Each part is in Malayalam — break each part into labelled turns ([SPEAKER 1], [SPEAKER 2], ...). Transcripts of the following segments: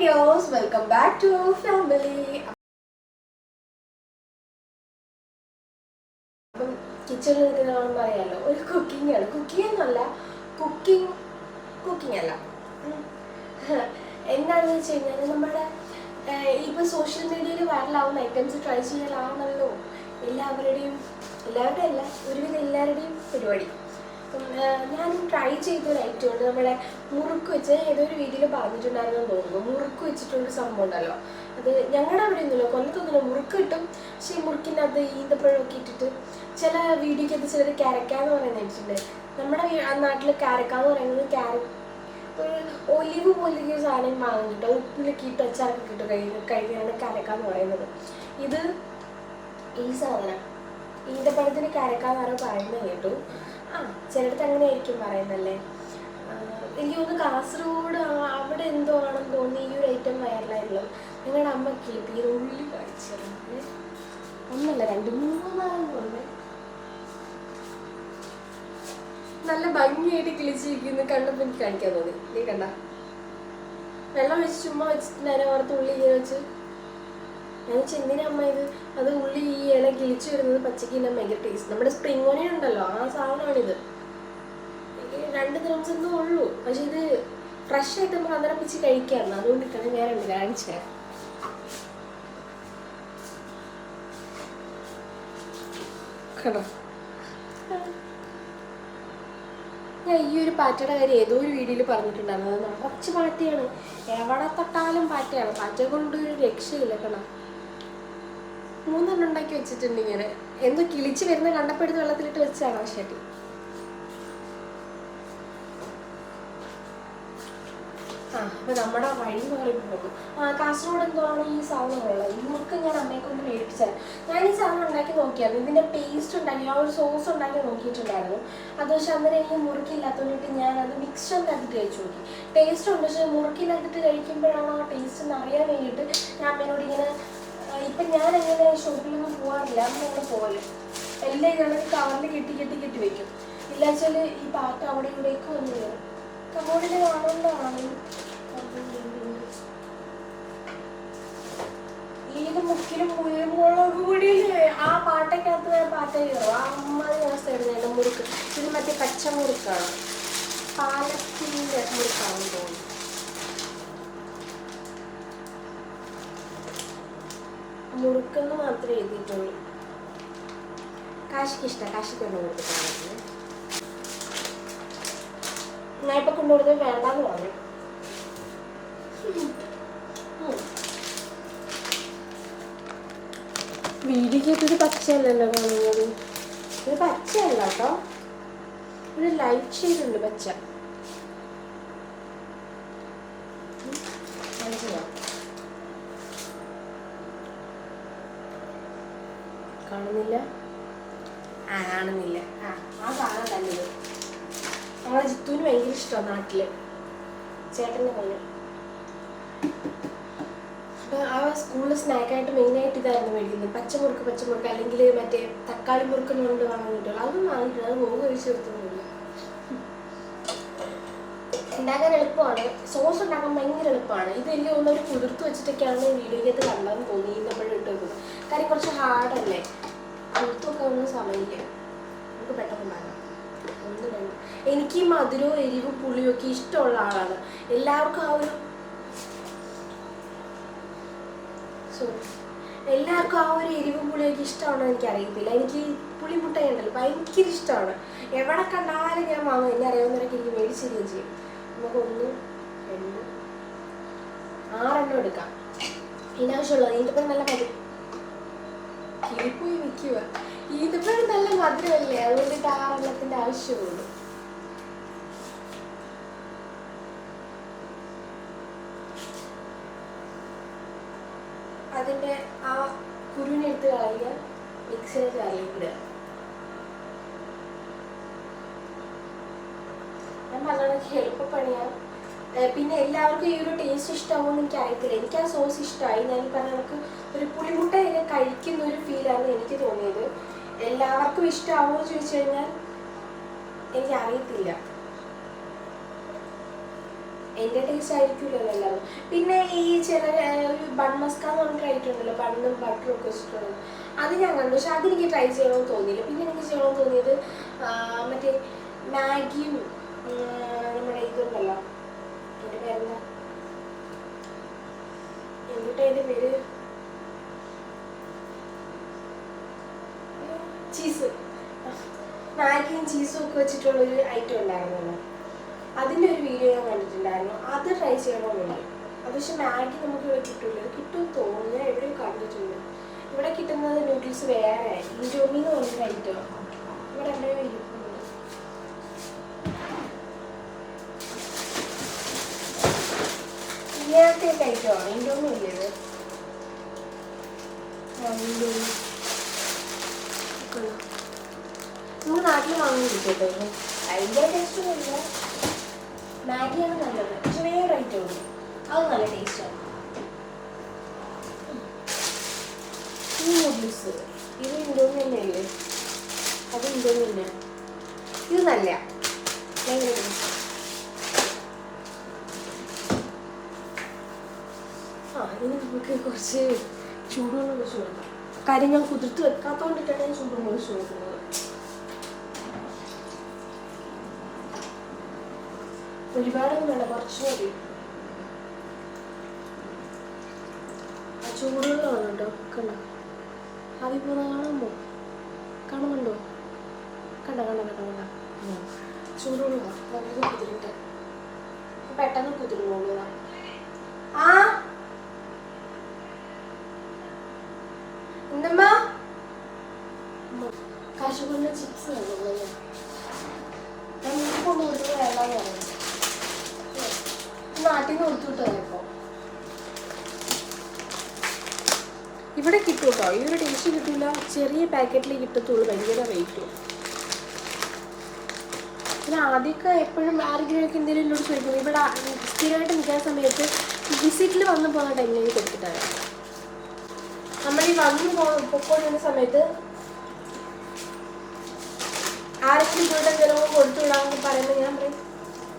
[SPEAKER 1] Videos welcome back to family അപ്പം കിച്ചണിൽ നിൽക്കുന്നതാണെന്ന് അറിയാലോ ഒരു കുക്കിംഗ് ആണ്. കുക്കിംഗ് എന്നല്ല കുക്കിംഗ് കുക്കിംഗ് അല്ല. എന്താണെന്ന് വെച്ച് കഴിഞ്ഞാൽ നമ്മുടെ ഇപ്പൊ സോഷ്യൽ മീഡിയയിൽ വൈറലാവുന്ന ഐറ്റംസ് ട്രൈ ചെയ്യലാണല്ലോ. എല്ലാവരുടെയും എല്ലാവരുടെയും അല്ല ഒരുവിധം എല്ലാവരുടെയും പരിപാടി. അപ്പം ട്രൈ ചെയ്ത ട്രൈ ചെയ്തൊരു ഐറ്റം ഉണ്ട് നമ്മുടെ മുറുക്ക് വെച്ച് ഏതോ ഒരു വീഡിയോയിൽ പറഞ്ഞിട്ടുണ്ടായിരുന്നു തോന്നുന്നു. മുറുക്ക് വെച്ചിട്ടുള്ള സംഭവം ഉണ്ടല്ലോ. അത് ഞങ്ങളുടെ അവിടെ ഒന്നുമില്ല. കൊല്ലത്തൊന്നുമില്ല മുറുക്ക് കിട്ടും. പക്ഷേ ഈ മുറുക്കിനകത്ത് ഈന്തപ്പഴമൊക്കെ ഇട്ടിട്ട് ചില വീഡിയോക്കകത്ത് ചിലർ കരക്കാന്ന് പറയുന്നത് വെച്ചിട്ടുണ്ട് നമ്മുടെ നാട്ടിൽ കരക്കാന്ന് പറയുന്നത് കാര ഒരു ഒലിവ് പോലെ ഒരു സാധനം വാങ്ങും ഉപ്പിലൊക്കെ ഇട്ട് അച്ചാറൊക്കെ കിട്ടും കഴിഞ്ഞ കഴിഞ്ഞാണ് കരക്കാന്ന് പറയുന്നത്. ഇത് ഈ സാധനം. ഈന്തപ്പഴത്തിന് കരക്കാന്ന് എന്നാരോ പറയുന്നത് കേട്ടു. ചിലടത്ത് അങ്ങനെ ആയിരിക്കും പറയുന്നല്ലേ എനിക്ക് തോന്നുന്നു കാസർഗോഡ് അവിടെ എന്തോ ആണെന്ന് തോന്നി ഈ ഒരു ഐറ്റം വയറിലായിട്ടുള്ളത് നിങ്ങളുടെ അമ്മ കിളിപ്പി ഇത് ഉള്ളി കാണിച്ചിരുന്നു ഒന്നല്ല രണ്ട് മൂന്നാളും കൊണ്ട് നല്ല ഭംഗിയായിട്ട് കിളിച്ചിരിക്കുന്നു. കണ്ടപ്പോൾ എനിക്ക് കാണിക്കാൻ തോന്നി. നീ കണ്ട? വെള്ളം വെച്ച് ചുമ്മാ വെച്ചിട്ട് നേരെ ഉള്ളി ഇങ്ങനെ വെച്ച്. ഞാൻ എന്തിനാ അമ്മ ഇത്? അത് ഉള്ളി ഈ ഇല കിളിച്ചു വരുന്നത് പച്ചക്ക് തന്നെ ഭയങ്കര ടേസ്റ്റ് നമ്മുടെ സ്പ്രിംഗ് ഓണിയൻ ഉണ്ടല്ലോ ആ സാധനമാണിത്. രണ്ട് ദിവസം ഒന്നും ഉള്ളൂ. പക്ഷെ ഇത് ഫ്രഷ് ആയിട്ട് നമുക്ക് അന്നേരം പിച്ച് കഴിക്കാറുണ്ട് അതുകൊണ്ടിട്ടാണ് ഞാൻ രണ്ട് കാണിച്ചത് കണ്ടോ? ഞാൻ ഈ ഒരു പാറ്റയുടെ കാര്യം ഏതോ ഒരു വീഡിയോയിൽ പറഞ്ഞിട്ടുണ്ടായിരുന്നു. അത് നിറച്ച് പാറ്റയാണ്. എവിടെ തൊട്ടാലും പാറ്റയാണ്. പാറ്റ കൊണ്ട് ഒരു രക്ഷയില്ല കണ മൂന്നെണ്ണം ഉണ്ടാക്കി വെച്ചിട്ടുണ്ട് ഇങ്ങനെ. എന്തോ കിളിച്ച് വരുന്ന കണ്ടപ്പെടുത്ത് വെള്ളത്തിലിട്ട് വെച്ചാണ് ഷട്ടി ആ അപ്പൊ നമ്മുടെ വഴി ആ കാസർഗോഡ് എന്തുവാണ് ഈ സാധനം ഉള്ളത്? ഇവർക്ക് ഞാൻ അമ്മയെ കൊണ്ട് മേടിച്ചത് ഞാൻ ഈ സാധനം ഉണ്ടാക്കി നോക്കിയായിരുന്നു. ഇതിന്റെ പേസ്റ്റ് ഉണ്ടാക്കി ആ ഒരു സോസ് ഉണ്ടാക്കി നോക്കിയിട്ടുണ്ടായിരുന്നു. അത് പക്ഷെ അന്നേരം എനിക്ക് മുറുക്കില്ലാത്തതുകൊണ്ടിട്ട് ഞാൻ അത് മിക്സറിനകത്തിട്ട് കഴിച്ചു നോക്കി. ടേസ്റ്റ് ഉണ്ട് പക്ഷെ മുറുക്കില്ലാത്തിട്ട് കഴിക്കുമ്പോഴാണ് ആ ടേസ്റ്റ് എന്ന് അറിയാൻ വേണ്ടിയിട്ട് ഞാൻ അമ്മേനോട് ഇങ്ങനെ ഇപ്പം ഞാൻ എങ്ങനെ ഷോപ്പിലൊന്നും പോകാറില്ല അമ്മ അങ്ങനെ പോകൽ എല്ലാം ഇങ്ങനെ കവറിൽ കെട്ടി കെട്ടി കെട്ടി വെക്കും. ഇല്ലാച്ചാൽ ഈ പാട്ട് അവിടെ ഇവിടേക്ക് വന്നു കയറും കബോർഡിൽ കാണുന്നതാണ് ഏത് മുക്കിലും മുളക് പൊടിയിൽ ആ പാട്ടക്കകത്ത് ഞാൻ പാട്ട കയറും ആ അമ്മ ഞാൻ എന്റെ മുറുക്ക്. ഇത് മറ്റേ പച്ചമുറുക്കാണ്. പാലത്തിന്റെ മുറുക്കാണെന്ന് തോന്നുന്നു. മുറുക്കെന്ന് മാത്രമേ എഴുതിയിട്ടുള്ളൂ. കാശിക്ക് ഇഷ്ടം കാശിക്ക് ഒന്ന് കൊടുത്തിട്ടാണ് ഞാൻ ഇപ്പൊ കൊണ്ടുകൊടുത്തത് വേണ്ടെന്ന് പറഞ്ഞു. വീടിക്കൊരു ഇത് പച്ചയല്ലല്ലോ കാണുന്നത്? ഇത് പച്ചയല്ല കേട്ടോ. ഒരു ലൈറ്റ് ഷെയ്ഡ് ഉണ്ട് പച്ച. ഉം, കാണുന്നില്ല. ആ കാണുന്നില്ല. ആ ആ സാധനം തന്നെ ഇത്. ഞങ്ങളെ ജിത്തുവിന് ഭയങ്കര ഇഷ്ടമാണ് നാട്ടിൽ. ചേട്ടന്റെ പോലെ അപ്പൊ ആ സ്കൂളിൽ സ്നാക്കായിട്ട് മെയിനായിട്ട് ഇതായിരുന്നു മേടിക്കുന്നത്. പച്ചമുറുക്ക് പച്ചമുറുക്ക് അല്ലെങ്കിൽ മറ്റേ തക്കാളി മുറുക്ക് എന്ന് പറഞ്ഞിട്ട് വാങ്ങാൻ കിട്ടുള്ളൂ അതൊന്നും വാങ്ങിയിട്ടില്ല. അത് പോകുക കഴിച്ച് നിർത്തുന്നില്ല ഉണ്ടാക്കാൻ എളുപ്പമാണ്. സോസ് ഉണ്ടാക്കാൻ ഭയങ്കര എളുപ്പമാണ്. ഇത് എനിക്ക് തോന്നുന്നു ഒരു കുതിർത്ത് വെച്ചിട്ടൊക്കെയാണ് വീഡിയോയ്ക്കകത്ത് കണ്ടതെന്ന് തോന്നി ഈന്തപ്പഴം ഇട്ട് വെക്കുന്നത് കാര്യം കുറച്ച് ഹാർഡല്ലേ കുതിർത്ത് വെക്കാൻ ഒന്നും നമുക്ക് പെട്ടെന്ന് വേണം ഒന്ന് രണ്ട്. എനിക്ക് മധുരവും എരിവും പുളിയും ഒക്കെ ഇഷ്ടമുള്ള ആളാണ്. എല്ലാവർക്കും ആ ഒരു എല്ലാവർക്കും ആ ഒരു എരിവും പുളിയൊക്കെ ഇഷ്ടമാണോ എനിക്ക് അറിയത്തില്ല എനിക്ക് പുളി പുളിമുട്ട ഉണ്ടല്ലോ ഭയങ്കര ഇഷ്ടമാണ്. എവിടെ കണ്ടാലും ഞാൻ വാങ്ങും. എന്നെ അറിയാവുന്നവരൊക്കെ എനിക്ക് മേടിച്ചിരിക്കുകയും ചെയ്യും. നമുക്ക് ഒന്ന് രണ്ട് ആറെണ്ണം എടുക്കാം. ഇതിനാവശ്യമുള്ളത് ഈന്തപ്പഴം നല്ല മധുരം കിളിപ്പോയി നിൽക്കുക ഇതിപ്പോഴും നല്ല മധുരമല്ലേ? അതുകൊണ്ട് ആറെണ്ണത്തിന്റെ ആവശ്യമുള്ളൂ അതിന്റെ ആ കുരുവിനെടുത്ത് കളയുക. മിക്സിയിൽ ഇടുക ഞാൻ പറഞ്ഞ എളുപ്പപ്പണിയാണ് പിന്നെ എല്ലാവർക്കും ഈ ഒരു ടേസ്റ്റ് ഇഷ്ടമാവുമെന്ന് എനിക്ക് അറിയത്തില്ല. എനിക്ക് ആ സോസ് ഇഷ്ടമായി. ഞാൻ പറഞ്ഞ നമുക്ക് ഒരു പുളിമുട്ട ഇങ്ങനെ കഴിക്കുന്ന ഒരു ഫീലാണ് എനിക്ക് തോന്നിയത്. എല്ലാവർക്കും ഇഷ്ടമാവുമോ ചോദിച്ചു കഴിഞ്ഞാൽ എനിക്ക് അറിയത്തില്ല. എന്റെ ടേസ്റ്റ് ആയിരിക്കുമല്ലോ എല്ലാവരും പിന്നെ ഈ ചില ഒരു ബൺ മസ്ക എന്ന് പറഞ്ഞ ഉണ്ടല്ലോ ബണ്ണും ബട്ടറും ഒക്കെ വെച്ചിട്ടുള്ളത് അത് ഞാൻ കണ്ടു. പക്ഷെ അതെനിക്ക് ട്രൈ ചെയ്യണമെന്ന് തോന്നിയില്ല. പിന്നെ എനിക്ക് ചെയ്യണമെന്ന് തോന്നിയത് മറ്റേ മാഗിയും നമ്മുടെ ഇതുണ്ടല്ലോ. എന്റെ പേരെന്താ പേര്? ചീസ് മാഗിയും ചീസും ഒക്കെ വെച്ചിട്ടുള്ളൊരു ഐറ്റം ഉണ്ടായിരുന്നല്ലോ. അതിന്റെ ഒരു വീഡിയോ ഞാൻ കണ്ടിട്ടുണ്ടായിരുന്നു. അത് ട്രൈ ചെയ്യണമെന്നുണ്ട് അത് പക്ഷെ മാഗി നമുക്ക് ഇവിടെ കിട്ടില്ല കിട്ടും തോന്നുന്നു. ഞാൻ എവിടെയും കണ്ടിട്ടുണ്ട്. ഇവിടെ കിട്ടുന്നത് നൂഡിൽസ് വേറെ. ഇൻഡോമി എന്ന് പറഞ്ഞൊരു ഐറ്റം ഇവിടെ എവിടെയോ ഇങ്ങനത്തെ ഐറ്റമാണ് ഇൻഡോമി ഇല്ലേ ഇത്? കൊള്ളാം. നാട്ടിൽ വാങ്ങിയിരിക്കട്ടോ കിട്ടും അതിന്റെ ഇല്ല. മാഗിയാണ് നല്ലത്. ചെറിയ റൈറ്റോ അത് നല്ല ടേസ്റ്റാണ് ഈ നൂഡിൽസ് ഇത് ഇൻഡോമി തന്നെയല്ലേ അത് ഇത് നല്ല. ഭയങ്കര ഇനി നമുക്ക് കുറച്ച് ചൂടുവെള്ളം കാര്യം ഞാൻ കുതിർത്ത് വെക്കാത്തോണ്ടിട്ടാണ് ഞാൻ ചൂടുവെള്ളം ഒഴിച്ച് കൊടുക്കുന്നത് ഒരുപാടൊന്നും വേണ്ട കുറച്ച് മതി. ചൂടുവെള്ളമാണ് കണ്ടോ? പോകുന്ന കാണുമ്പോ കാണുന്നുണ്ടോ? കണ്ട കണ്ട കണ്ട കണ്ട? ചൂടുവെള്ളമാണ്. നമുക്ക് കുതിരട്ടെ. പെട്ടെന്ന് കുതിരുന്നുള്ളതാ ആ ഇവിടെ കിട്ടും കേട്ടോ ഈ ഒരു ടേസ്റ്റ് കിട്ടില്ല ചെറിയ പാക്കറ്റിൽ കിട്ടത്തുള്ളൂ. ഭയങ്കര റേറ്റും പിന്നെ ആദ്യമൊക്കെ എപ്പോഴും ആരെങ്കിലും ഒക്കെ എന്തെങ്കിലും എന്നോട് ഇവിടെ സ്ഥിരമായിട്ട് നിൽക്കുന്ന സമയത്ത് വിസിറ്റിൽ വന്നു പോകുന്ന ടൈമിലേക്ക് കൊടുത്തിട്ടാണ് നമ്മൾ ഈ വന്ന് പൊക്കോണ്ടിരുന്ന സമയത്ത് ആരെങ്കിലും ഇവിടെ ചിലവ് കൊടുത്തുവിടാന്ന് പറയുമ്പോൾ ഞാൻ പറയും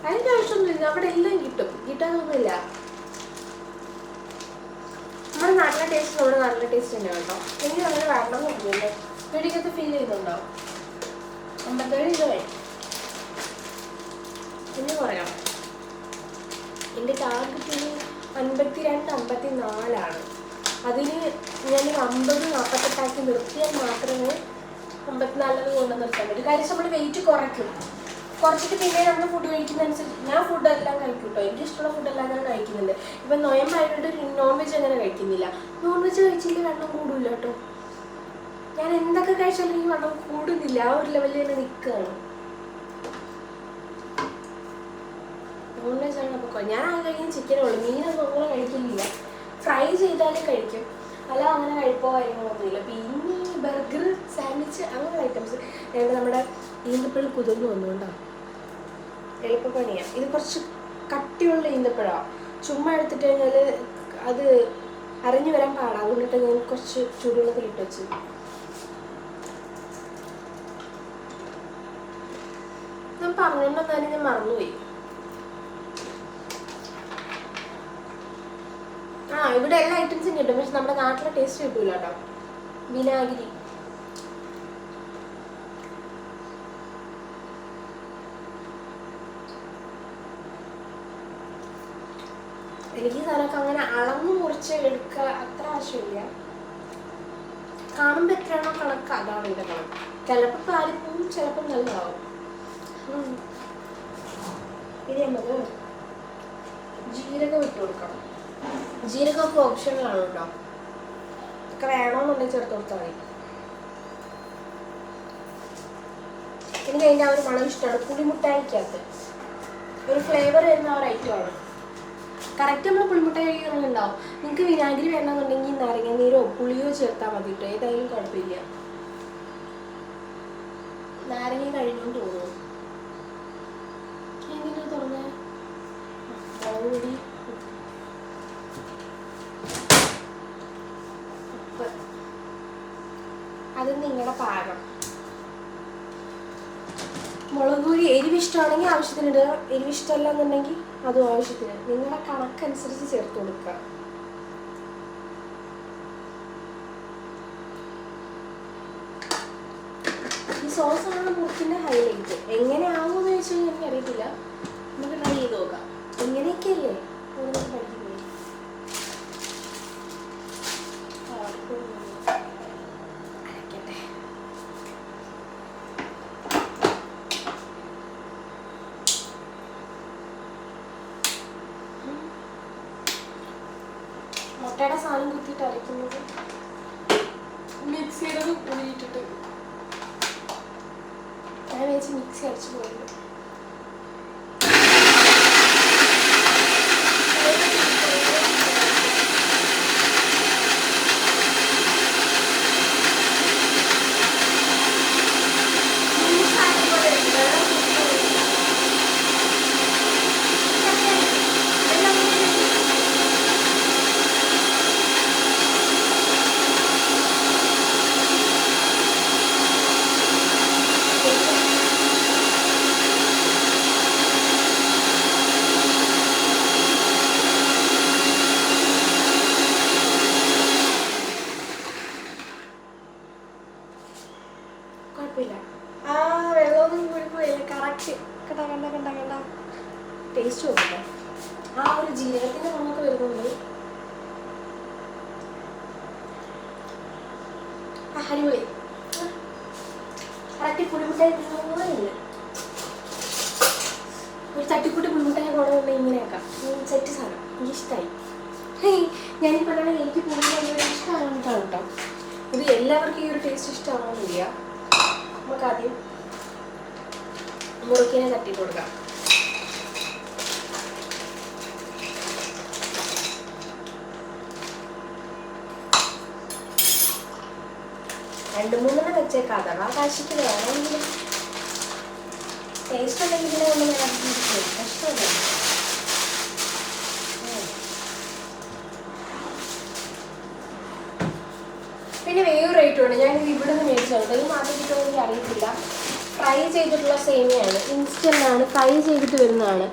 [SPEAKER 1] അതിന്റെ ആവശ്യമൊന്നുമില്ല അവിടെ എല്ലാം കിട്ടും കിട്ടാനൊന്നുമില്ല. നമ്മുടെ നാട്ടിലെ ടേസ്റ്റ് നമ്മുടെ നാട്ടിലെ ടേസ്റ്റ് തന്നെ കേട്ടോ. എനിക്ക് അങ്ങനെ വരണം എന്നൊന്നുമില്ല വീടിക്കത്ത് ഫീൽ ചെയ്യുന്നുണ്ടോ? അമ്പത്തേഴ് രൂപയായി ഇനി പറയാം. എന്റെ ടാർഗറ്റ് അൻപത്തി രണ്ട് അമ്പത്തി നാലാണ് അതിന് ഞാൻ അമ്പത് നാൽപ്പത്തെട്ടാക്കി നിർത്തിയാൽ മാത്രമേ അമ്പത്തിനാലിന് കൊണ്ട് നിർത്താൻ പറ്റും. കാര്യം നമ്മൾ വെയിറ്റ് കുറയ്ക്കും. കുറച്ചിട്ട് പിന്നെ നമ്മൾ ഫുഡ് കഴിക്കുന്നതനുസരിച്ച് ഞാൻ ഫുഡെല്ലാം കഴിക്കും കേട്ടോ എനിക്ക് ഇഷ്ടമുള്ള ഫുഡെല്ലാം ഞാൻ കഴിക്കുന്നുണ്ട്. ഇപ്പം നോയമ്പായതുകൊണ്ട് നോൺ വെജ് അങ്ങനെ കഴിക്കുന്നില്ല. നോൺ വെജ് കഴിച്ചില്ല വെള്ളം കൂടില്ല കേട്ടോ ഞാൻ എന്തൊക്കെ കഴിച്ചാലും ഈ വെള്ളം കൂടുന്നില്ല. ആ ഒരു ലെവലിൽ തന്നെ നിൽക്കുകയാണ് നോൺ വെജ് ആണ് അപ്പോൾ ഞാൻ ആ കഴിക്കുന്ന ചിക്കനേ ഉള്ളൂ. മീനൊന്നും അങ്ങനെ കഴിക്കുന്നില്ല. ഫ്രൈ ചെയ്താലേ കഴിക്കും. അല്ല അങ്ങനെ കഴിപ്പോ കാര്യങ്ങളൊന്നുമില്ല പിന്നെ ഈ ബർഗർ സാൻഡ്വിച്ച് അങ്ങനെ ഐറ്റംസ് ഞങ്ങൾ നമ്മുടെ ഈന്തപ്പഴം കുതിർന്നു വന്നുകൊണ്ടാ എളുപ്പപ്പണിയാണ് ഇത് കുറച്ച് കട്ടിയുള്ള ഈന്തപ്പഴമാണ് ചുമ്മാ എടുത്തിട്ട് കഴിഞ്ഞാൽ അത് അറിഞ്ഞു വരാൻ പാടാ. അതുകൊണ്ടിട്ട് ഞാൻ കുറച്ച് ചൂടുവെള്ളത്തിൽ ഇട്ട് വെച്ചു. ഞാൻ പറഞ്ഞോണ്ടെന്നാലും ഞാൻ മറന്നുപോയി. ഇവിടെ എല്ലാ ഐറ്റംസും കിട്ടും പക്ഷെ നമ്മുടെ നാട്ടിലെ ടേസ്റ്റ് കിട്ടൂല കേട്ടോ വിനാഗിരി. എനിക്ക് സാറൊക്കെ അങ്ങനെ അളന്ന് മുറിച്ച് എടുക്കുക അത്ര ആവശ്യമില്ല. കാണുമ്പോൾ എത്രയാണോ കണക്ക് അതാണ് എന്റെ കണക്ക്. ചിലപ്പോൾ പാലിപ്പോവും ചിലപ്പോൾ നല്ലതാവും. ഇത് നമുക്ക് ജീരകം ഇട്ട് കൊടുക്കണം. ജീരകമൊക്കെ ഓപ്ഷനിലാണ് കേട്ടോ ഒക്കെ വേണമെന്നുണ്ടെങ്കിൽ ചേർത്ത് കൊടുത്താൽ മതി. എനിക്ക് അതിന്റെ ആ ഒരു മണം ഇഷ്ടമാണ്. പുളിമുട്ടായിക്കകത്ത് ഒരു ഫ്ലേവർ വരുന്ന ഒരു ഐറ്റമാണ് കറക്റ്റ് നമ്മൾ പുളിമുട്ടായി കഴിക്കുന്നുണ്ടാവും നിങ്ങൾക്ക് വിനാഗിരി വേണമെന്നുണ്ടെങ്കിൽ നാരങ്ങ നീരോ പുളിയോ ചേർത്താൽ മതി കേട്ടോ ഏതായാലും കുഴപ്പമില്ല. നാരങ്ങ കഴിഞ്ഞു തോന്നുന്നു. എങ്ങനെ തുറന്നേ ഉപ്പ് അത് നിങ്ങളുടെ പാകം. മുളക് പൊടി എരിവ് ഇഷ്ടമാണെങ്കിൽ ആവശ്യത്തിന് ഇടുക എരിവ് ഇഷ്ടമല്ല എന്നുണ്ടെങ്കിൽ അതും ആവശ്യത്തിന്. നിങ്ങളുടെ കണക്കനുസരിച്ച് ചേർത്ത് കൊടുക്കുക. ഈ സോസാണ് മുറുക്കിന്റെ ഹൈലൈറ്റ് എങ്ങനെ ആകുമെന്ന് ചോദിച്ചു കഴിഞ്ഞാൽ എനിക്ക് അറിയത്തില്ല നമുക്ക് ട്രൈ ചെയ്ത് നോക്കാം. നമുക്ക് പഠിക്കുന്നത് മുട്ടയുടെ സാധനം കുത്തിയിട്ട് അരയ്ക്കുന്നത്. മിക്സിയുടെ ഉള്ളിയിട്ടിട്ട് ഞാൻ വെച്ച് മിക്സി അടിച്ചു പോയത് കുഴപ്പമില്ല ആ വെള്ളമൊന്നും കൂടി പോയില്ല കറക്റ്റ് കണ്ട കണ്ട കണ്ട കണ്ട ടേസ്റ്റ് നോക്കട്ടെ ആ ഒരു ജീരകത്തിന്റെ മണമൊക്കെ വരുന്നുണ്ട് ആ അടിപൊളി കറക്റ്റ് പുളിമുട്ടായി ഇല്ല ഒരു തട്ടിക്കൂട്ടി പുളിമുട്ടായി കൊണ്ടുവന്ന് ഇങ്ങനെയാക്കാം. സെറ്റ് സാധനം. എനിക്ക് ഇഷ്ടമായി ഞാൻ ഈ പറഞ്ഞ എനിക്ക് പുളിമുട്ടായി ഇഷ്ടമാണ് കേട്ടോ ഇത് എല്ലാവർക്കും ഈ ഒരു ടേസ്റ്റ് ഇഷ്ടമാണെന്നില്ല നമുക്ക് ആദ്യം മുറുക്കിനെ തട്ടി കൊടുക്കാം രണ്ട് മൂന്നെണ്ണം വെച്ചേക്കാം. അഥവാ കാശിക്ക് വേണമെങ്കിലും ടേസ്റ്റ് ഉണ്ടെങ്കിൽ പിന്നെ വേറൊരു റേറ്റും ഉണ്ട്. ഞാൻ ഇവിടെ നിന്ന് മേടിച്ചത് ഈ മാറ്റി കിട്ടുമോ എനിക്ക് അറിയത്തില്ല. ഫ്രൈ ചെയ്തിട്ടുള്ള സേമിയാണ് ഇൻസ്റ്റന്റ് ആണ്. ഫ്രൈ ചെയ്തിട്ട് വരുന്നതാണ്.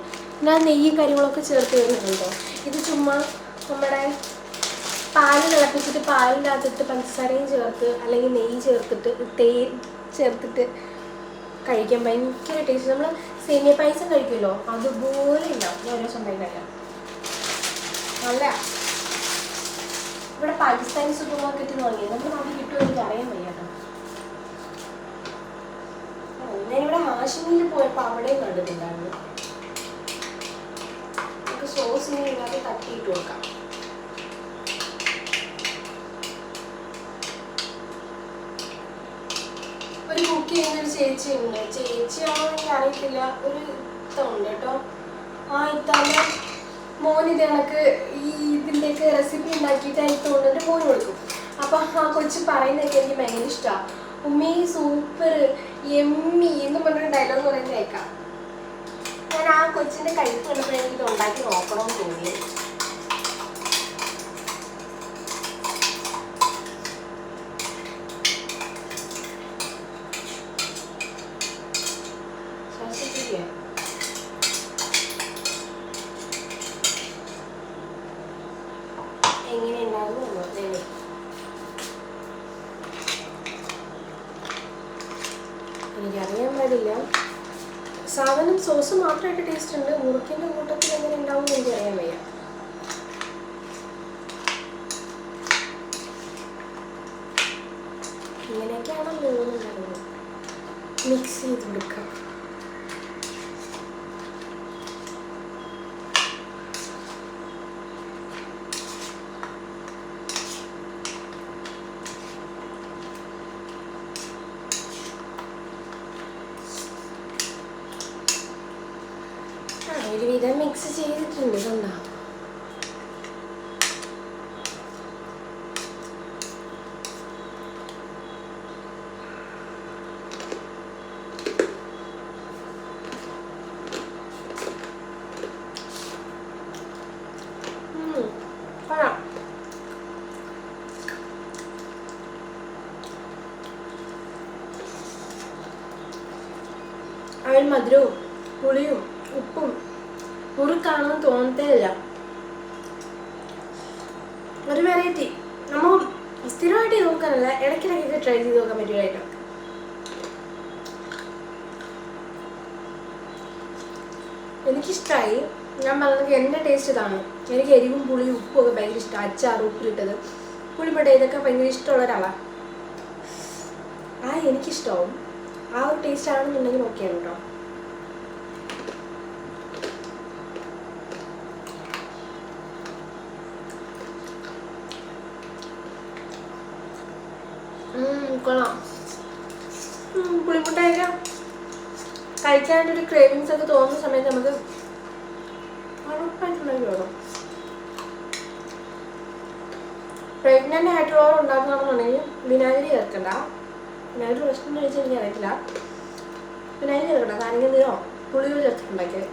[SPEAKER 1] ഞാൻ നെയ്യും കാര്യങ്ങളൊക്കെ ചേർത്ത് വരുന്നുണ്ടോ? ഇത് ചുമ്മാ നമ്മുടെ പാൽ തിളപ്പിച്ചിട്ട് പാലിന്റെ അകത്തിട്ട് പഞ്ചസാരയും ചേർത്ത് അല്ലെങ്കിൽ നെയ്യ് ചേർത്തിട്ട് തേൻ ചേർത്തിട്ട് കഴിക്കാൻ ഭയങ്കര ടേസ്റ്റ് നമ്മൾ സേമിയ പായസം കഴിക്കുമല്ലോ അതുപോലെ ഉണ്ടാവും. ഞാൻ ഒരു ദിവസം കഴിക്കാം നല്ല. ഇവിടെ പാകിസ്ഥാനി സൂപ്പർ മാർക്കറ്റിൽ നിന്ന് വാങ്ങിയത്. നമ്മൾ നാട്ടിൽ കിട്ടുമോ എനിക്ക് അറിയാൻ വയ്യ കേട്ടോ. ഞാനിവിടെ ഹാഷിമിയിൽ പോയപ്പോൾ അവിടെയും കണ്ടിട്ടുണ്ടായിരുന്നു. നമുക്ക് സോസിനെ ഇതിനകത്ത് തട്ടിയിട്ട് കൊടുക്കാം ഒരു കുക്ക് ചെയ്യുന്ന ഒരു ചേച്ചി ഉണ്ട്. ചേച്ചിയാണോ എനിക്ക് അറിയത്തില്ല. ഒരു ഇത്തമുണ്ട് കേട്ടോ. ആ ഇത്താന്റെ മോൻ ഇത് കണക്ക് ഈ ഇതിന്റെയൊക്കെ റെസിപ്പി ഉണ്ടാക്കിയിട്ട് അതിൽ തോന്നിട്ട് മോൻ കൊടുക്കും. അപ്പം ആ കൊച്ച് പറയുന്നതൊക്കെ എനിക്ക് ഭയങ്കര ഇഷ്ടമാണ് ഉമ്മി സൂപ്പർ എമ്മി എന്ന് പറഞ്ഞൊരു ഡയലോഗ് പറയുന്നത് കേൾക്കാം. ഞാൻ ആ കൊച്ചിന്റെ കഴുത്ത് കണ്ടപ്പോഴെനിക്ക് ഇത് ഉണ്ടാക്കി നോക്കണമെന്ന് തോന്നി ശ്വാസത്തിരിക്കുക എങ്ങനെ ഉണ്ടാകും നോക്കാം എനിക്കറിയാൻ പാടില്ല സാധനം സോസ് മാത്രമായിട്ട് ടേസ്റ്റ് ഉണ്ട്. മുറുക്കിന്റെ കൂട്ടത്തിൽ എങ്ങനെ ഉണ്ടാവും എന്ന് എനിക്കറിയാൻ വയ്യ. ഇങ്ങനെയൊക്കെയാണ് തോന്നുന്നുണ്ടാവുന്നത് മിക്സ് ചെയ്ത് കൊടുക്കാം ആ ഒരുവിധം മിക്സ് ചെയ്തിട്ടുണ്ട് കണ്ടോ ഉം, കൊള്ളാം. ആ ഒരു മധുരവും പുളിയും ഉപ്പും മുറുക്കാണെന്ന് തോന്നത്തേയില്ല. ഒരു വെറൈറ്റി നമ്മൾ സ്ഥിരമായിട്ട് നോക്കാനല്ല ഇടയ്ക്കിടയ്ക്കൊക്കെ ട്രൈ ചെയ്ത് നോക്കാൻ പറ്റുമായിട്ട് എനിക്കിഷ്ടമായി ഞാൻ പറഞ്ഞത് എന്റെ ടേസ്റ്റ് ഇതാണ്. എനിക്ക് എരിവും പുളിയും ഉപ്പും ഒക്കെ ഭയങ്കര ഇഷ്ടമാണ് അച്ചാർ ഉപ്പിലിട്ടത്. പുളിപ്പെട്ട ഇതൊക്കെ ഭയങ്കര ഇഷ്ടമുള്ള ഒരാളാണ് ആ എനിക്കിഷ്ടമാവും ആ ഒരു ടേസ്റ്റ് ആണെന്നുണ്ടെങ്കിൽ നോക്കിയാണ് കേട്ടോ ഉം, കൊള്ളാം കഴിക്കാനായിട്ട് ഒരു ക്രേവിങ്സ് ഒക്കെ തോന്നുന്ന സമയത്ത് നമുക്ക് പ്രഗ്നന്റ് ആയിട്ടുള്ളവർ ഉണ്ടാക്കണമെന്നുണ്ടെങ്കിൽ വിനാഗിരി ചേർക്കണ്ട. വിനാഗിരി പ്രശ്നം ചോദിച്ചാൽ എനിക്ക് അറിയത്തില്ല വിനാഗിരി ചേർക്കണ്ട. നാരങ്ങ നീരോ? പുളിയോ ചേർത്തിട്ടുണ്ടാക്കിയത്.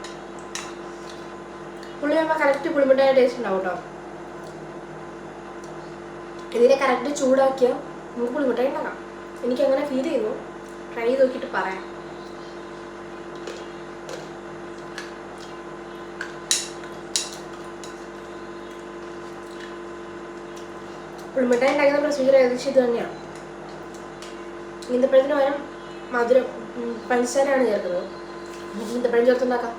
[SPEAKER 1] പുളി ആകുമ്പോൾ കറക്റ്റ് പുളിമുട്ടായ ടേസ്റ്റ് ഉണ്ടാവും കേട്ടോ ഇതിനെ കറക്റ്റ് ചൂടാക്കിയാൽ നമുക്ക് പുളിമുട്ടായി ഉണ്ടാക്കാം. എനിക്ക് അങ്ങനെ ഫീൽ ചെയ്യുന്നു ട്രൈ ചെയ്ത് നോക്കിയിട്ട് പറയാം. ഉൾമിട്ടായി ഉണ്ടാക്കുന്ന പ്രൊസീജിയർ ഏകദേശം ഇത് തന്നെയാണ് ഈന്തപ്പഴത്തിന് പകരം മധുരം പഞ്ചസാരയാണ് ചേർക്കുന്നത്. നമുക്ക് ഈന്തപ്പഴം ചേർത്തുണ്ടാക്കാം.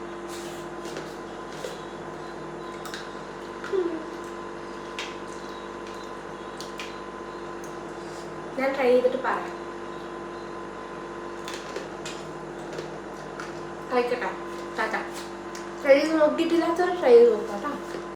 [SPEAKER 1] ഞാൻ ട്രൈ ചെയ്തിട്ട്